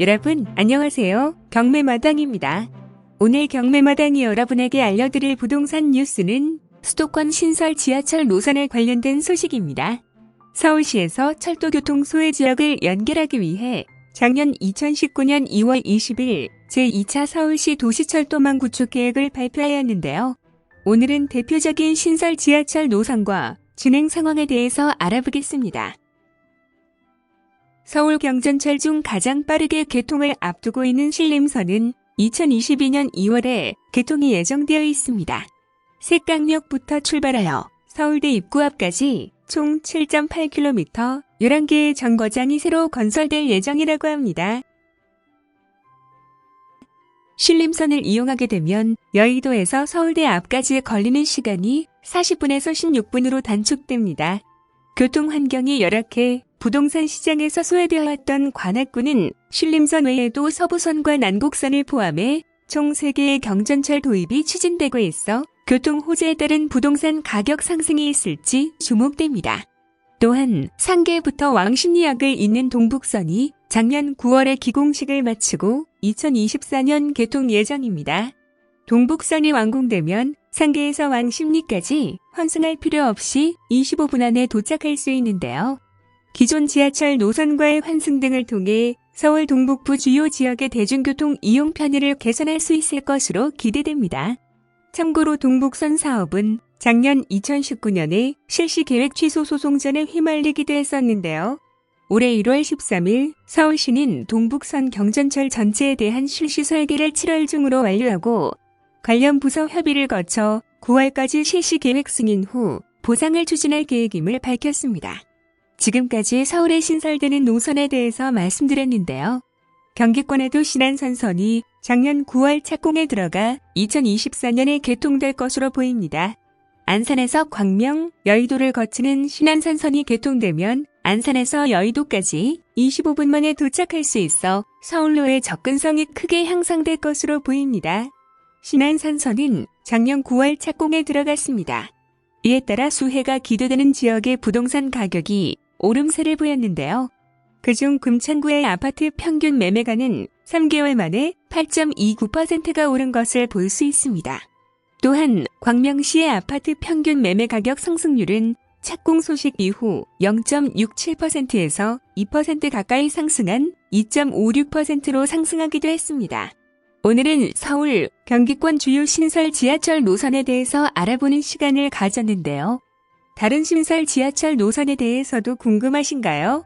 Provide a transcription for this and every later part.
여러분, 안녕하세요. 경매마당입니다. 오늘 경매마당이 여러분에게 알려드릴 부동산 뉴스는 수도권 신설 지하철 노선에 관련된 소식입니다. 서울시에서 철도교통 소외 지역을 연결하기 위해 작년 2019년 2월 20일 제2차 서울시 도시철도망 구축 계획을 발표하였는데요. 오늘은 대표적인 신설 지하철 노선과 진행 상황에 대해서 알아보겠습니다. 서울 경전철 중 가장 빠르게 개통을 앞두고 있는 신림선은 2022년 2월에 개통이 예정되어 있습니다. 색강역부터 출발하여 서울대 입구 앞까지 총 7.8km 11개의 정거장이 새로 건설될 예정이라고 합니다. 신림선을 이용하게 되면 여의도에서 서울대 앞까지 걸리는 시간이 40분에서 16분으로 단축됩니다. 교통 환경이 열악해 부동산 시장에서 소외되어 왔던 관악구는 신림선 외에도 서부선과 난곡선을 포함해 총 3개의 경전철 도입이 추진되고 있어 교통 호재에 따른 부동산 가격 상승이 있을지 주목됩니다. 또한 상계부터 왕십리역을 잇는 동북선이 작년 9월에 기공식을 마치고 2024년 개통 예정입니다. 동북선이 완공되면 상계에서 왕십리까지 환승할 필요 없이 25분 안에 도착할 수 있는데요. 기존 지하철 노선과의 환승 등을 통해 서울 동북부 주요 지역의 대중교통 이용 편의를 개선할 수 있을 것으로 기대됩니다. 참고로 동북선 사업은 작년 2019년에 실시 계획 취소 소송전에 휘말리기도 했었는데요. 올해 1월 13일 서울시는 동북선 경전철 전체에 대한 실시 설계를 7월 중으로 완료하고 관련 부서 협의를 거쳐 9월까지 실시 계획 승인 후 보상을 추진할 계획임을 밝혔습니다. 지금까지 서울에 신설되는 노선에 대해서 말씀드렸는데요. 경기권에도 신안선선이 작년 9월 착공에 들어가 2024년에 개통될 것으로 보입니다. 안산에서 광명, 여의도를 거치는 신안선선이 개통되면 안산에서 여의도까지 25분 만에 도착할 수 있어 서울로의 접근성이 크게 향상될 것으로 보입니다. 신안선선은 작년 9월 착공에 들어갔습니다. 이에 따라 수해가 기대되는 지역의 부동산 가격이 오름세를 보였는데요. 그중 금천구의 아파트 평균 매매가는 3개월 만에 8.29%가 오른 것을 볼 수 있습니다. 또한 광명시의 아파트 평균 매매 가격 상승률은 착공 소식 이후 0.67%에서 2% 가까이 상승한 2.56%로 상승하기도 했습니다. 오늘은 서울, 경기권 주요 신설 지하철 노선에 대해서 알아보는 시간을 가졌는데요. 다른 신설 지하철 노선에 대해서도 궁금하신가요?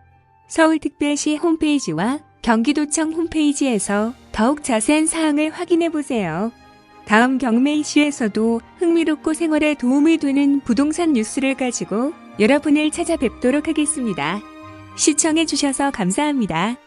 서울특별시 홈페이지와 경기도청 홈페이지에서 더욱 자세한 사항을 확인해 보세요. 다음 경매 이슈에서도 흥미롭고 생활에 도움이 되는 부동산 뉴스를 가지고 여러분을 찾아뵙도록 하겠습니다. 시청해 주셔서 감사합니다.